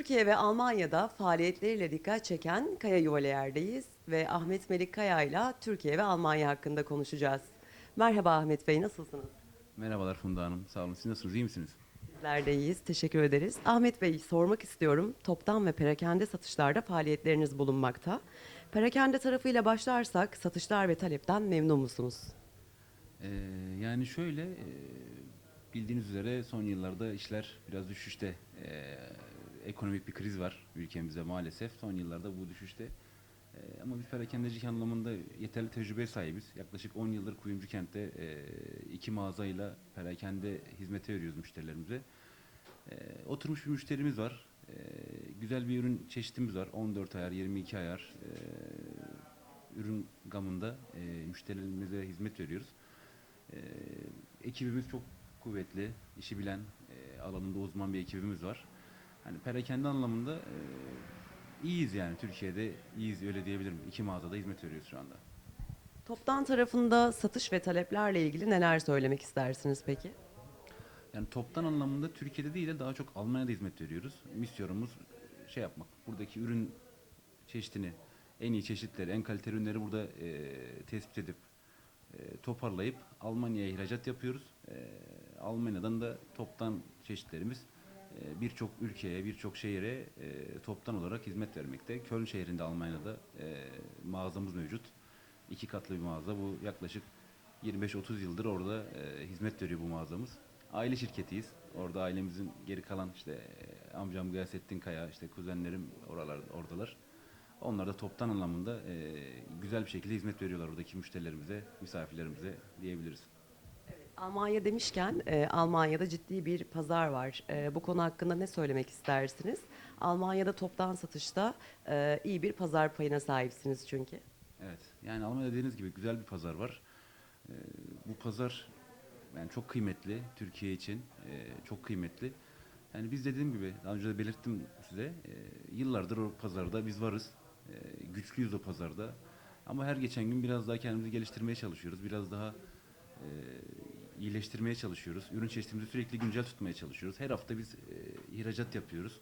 Türkiye ve Almanya'da faaliyetleriyle dikkat çeken Kaya Yuvaleyer'deyiz ve Ahmet Melik Kaya ile Türkiye ve Almanya hakkında konuşacağız. Merhaba Ahmet Bey, nasılsınız? Merhabalar Funda Hanım. Sağ olun. Siz nasılsınız? İyi misiniz? Bizler de iyiyiz, teşekkür ederiz. Ahmet Bey, sormak istiyorum. Toptan ve perakende satışlarda faaliyetleriniz bulunmakta. Perakende tarafıyla başlarsak satışlar ve talepten memnun musunuz? Ee, yani şöyle e, bildiğiniz üzere son yıllarda işler biraz düşüşte. Ee, ekonomik bir kriz var ülkemizde maalesef. Son yıllarda bu düşüşte. Ee, ama biz perakendecilik anlamında yeterli tecrübe sahibiz. Yaklaşık 10 yıldır Kuyumcu Kent'te e, iki mağazayla perakende hizmete veriyoruz müşterilerimize. Ee, oturmuş bir müşterimiz var. Ee, güzel bir ürün çeşitimiz var. 14 ayar, 22 ayar ee, ürün gamında e, müşterilerimize hizmet veriyoruz. Ee, ekibimiz çok kuvvetli, işi bilen, e, alanında uzman bir ekibimiz var. Hani perakende anlamında e, iyiyiz yani Türkiye'de iyiyiz öyle diyebilirim. İki mağazada hizmet veriyoruz şu anda. Toptan tarafında satış ve taleplerle ilgili neler söylemek istersiniz peki? Yani toptan anlamında Türkiye'de değil de daha çok Almanya'da hizmet veriyoruz. Misyonumuz şey yapmak. Buradaki ürün çeşitini, en iyi çeşitleri, en kaliteli ürünleri burada e, tespit edip e, toparlayıp Almanya'ya ihracat yapıyoruz. E, Almanya'dan da toptan çeşitlerimiz birçok ülkeye, birçok şehire e, toptan olarak hizmet vermekte. Köln şehrinde Almanya'da e, mağazamız mevcut. İki katlı bir mağaza. Bu yaklaşık 25-30 yıldır orada e, hizmet veriyor bu mağazamız. Aile şirketiyiz. Orada ailemizin geri kalan işte e, amcam Gıyasettin Kaya, işte kuzenlerim oralar oradalar. Onlar da toptan anlamında e, güzel bir şekilde hizmet veriyorlar oradaki müşterilerimize, misafirlerimize diyebiliriz. Almanya demişken e, Almanya'da ciddi bir pazar var. E, bu konu hakkında ne söylemek istersiniz? Almanya'da toptan satışta e, iyi bir pazar payına sahipsiniz çünkü. Evet. Yani Almanya'da dediğiniz gibi güzel bir pazar var. Ee, bu pazar yani çok kıymetli Türkiye için. ee, çok kıymetli. Yani biz dediğim gibi daha önce de belirttim size. ee, yıllardır o pazarda biz varız. Ee, güçlüyüz o pazarda. Ama her geçen gün biraz daha kendimizi geliştirmeye çalışıyoruz. Biraz daha ee, iyileştirmeye çalışıyoruz. Ürün çeşitimizi sürekli güncel tutmaya çalışıyoruz. Her hafta biz ee, ihracat yapıyoruz.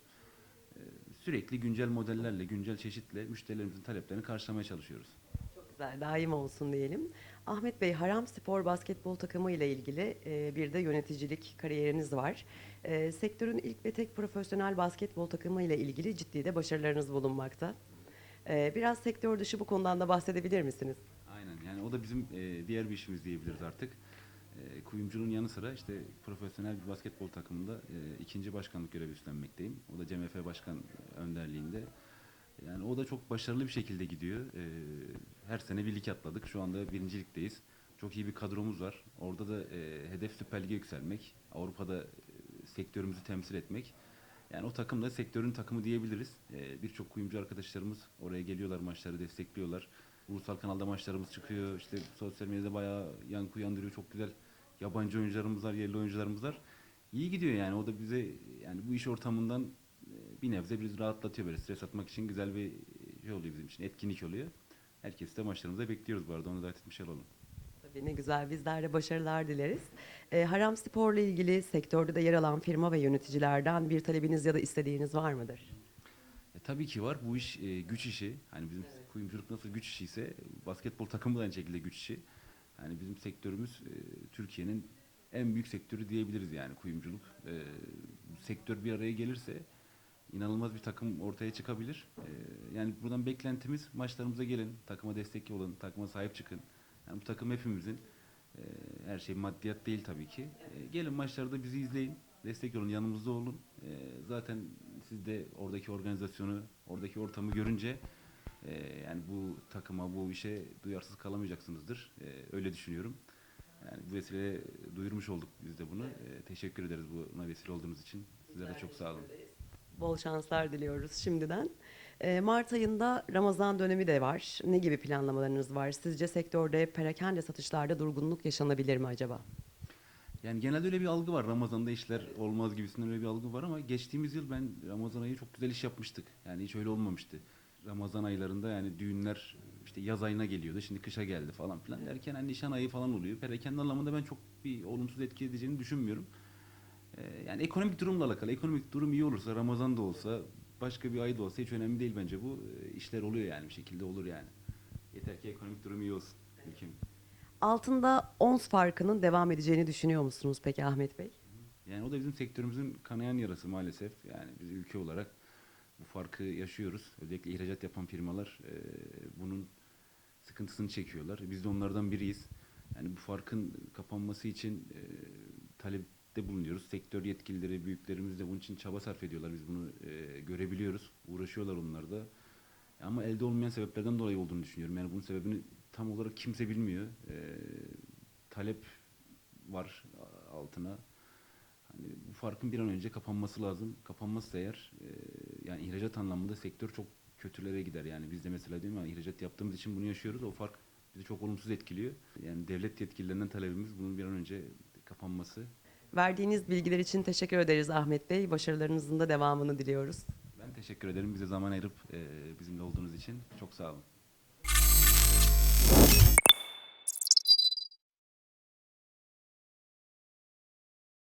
Ee, sürekli güncel modellerle, güncel çeşitle müşterilerimizin taleplerini karşılamaya çalışıyoruz. Çok güzel, daim olsun diyelim. Ahmet Bey, Haram Spor basketbol takımı ile ilgili e, bir de yöneticilik kariyeriniz var. E, sektörün ilk ve tek profesyonel basketbol takımı ile ilgili ciddi de başarılarınız bulunmakta. E, biraz sektör dışı bu konudan da bahsedebilir misiniz? Aynen yani o da bizim e, diğer bir işimiz diyebiliriz artık. E, kuyumcunun yanı sıra işte profesyonel bir basketbol takımında e, ikinci başkanlık görevi üstlenmekteyim. O da CMF Başkan önderliğinde. Yani o da çok başarılı bir şekilde gidiyor. E, her sene bir lig atladık. Şu anda birincilikteyiz. Çok iyi bir kadromuz var. Orada da e, hedef Süper Lig'e yükselmek. Avrupa'da e, sektörümüzü temsil etmek. Yani o takım da sektörün takımı diyebiliriz. E, Birçok kuyumcu arkadaşlarımız oraya geliyorlar, maçları destekliyorlar. Ulusal kanalda maçlarımız çıkıyor. İşte sosyal medyada bayağı yankı uyandırıyor. Çok güzel yabancı oyuncularımız var, yerli oyuncularımız var. İyi gidiyor yani. O da bize yani bu iş ortamından e, bir nebze biz rahatlatıyor böyle. Stres atmak için güzel bir şey oluyor bizim için. Etkinlik oluyor. Herkesi de maçlarımıza bekliyoruz bu arada. Onu da etmiş olalım. Tabii ne güzel, bizler de başarılar dileriz. E, Haram Spor'la ilgili sektörde de yer alan firma ve yöneticilerden bir talebiniz ya da istediğiniz var mıdır? E, tabii ki var. Bu iş e, güç işi. Hani bizim kuyumculuk nasıl güç işi ise basketbol takımı da aynı şekilde güç işi. Yani bizim sektörümüz e, Türkiye'nin en büyük sektörü diyebiliriz yani kuyumculuk. E, sektör bir araya gelirse inanılmaz bir takım ortaya çıkabilir. E, yani buradan beklentimiz maçlarımıza gelin, takıma destek olun, takıma sahip çıkın. Yani bu takım hepimizin. E, her şey maddiyat değil tabii ki. E, gelin maçlarda bizi izleyin, destek olun, yanımızda olun. E, zaten siz de oradaki organizasyonu, oradaki ortamı görünce e, yani bu takıma, bu işe duyarsız kalamayacaksınızdır. E, öyle düşünüyorum. Yani bu vesileyle duyurmuş olduk biz de bunu. E, teşekkür ederiz buna vesile olduğunuz için. Sizlere de çok sağ olun. Bol şanslar diliyoruz şimdiden. E, Mart ayında Ramazan dönemi de var. Ne gibi planlamalarınız var? Sizce sektörde perakende satışlarda durgunluk yaşanabilir mi acaba? Yani genelde öyle bir algı var. Ramazan'da işler olmaz gibisinden öyle bir algı var ama geçtiğimiz yıl ben Ramazan ayı çok güzel iş yapmıştık. Yani hiç öyle olmamıştı. Ramazan aylarında yani düğünler işte yaz ayına geliyordu. Şimdi kışa geldi falan filan derken hani nişan ayı falan oluyor. Perakende anlamında ben çok bir olumsuz etki edeceğini düşünmüyorum. Ee, yani ekonomik durumla alakalı. Ekonomik durum iyi olursa Ramazan da olsa başka bir ay da olsa hiç önemli değil bence bu. E, işler oluyor yani bir şekilde olur yani. Yeter ki ekonomik durum iyi olsun ülkemin. Altında ons farkının devam edeceğini düşünüyor musunuz peki Ahmet Bey? Yani o da bizim sektörümüzün kanayan yarası maalesef. Yani biz ülke olarak bu farkı yaşıyoruz. Özellikle ihracat yapan firmalar e, bunun sıkıntısını çekiyorlar. Biz de onlardan biriyiz. Yani bu farkın kapanması için e, talepte bulunuyoruz. Sektör yetkilileri, büyüklerimiz de bunun için çaba sarf ediyorlar. Biz bunu e, görebiliyoruz. Uğraşıyorlar onlar da. Ama elde olmayan sebeplerden dolayı olduğunu düşünüyorum. Yani bunun sebebini tam olarak kimse bilmiyor. E, talep var altına. Hani bu farkın bir an önce kapanması lazım. Kapanmazsa eğer e, yani ihracat anlamında sektör çok kötülere gider. Yani biz de mesela değil mi ihracat yaptığımız için bunu yaşıyoruz. O fark bizi çok olumsuz etkiliyor. Yani devlet yetkililerinden talebimiz bunun bir an önce kapanması. Verdiğiniz bilgiler için teşekkür ederiz Ahmet Bey. Başarılarınızın da devamını diliyoruz. Ben teşekkür ederim bize zaman ayırıp e, bizimle olduğunuz için. Çok sağ olun.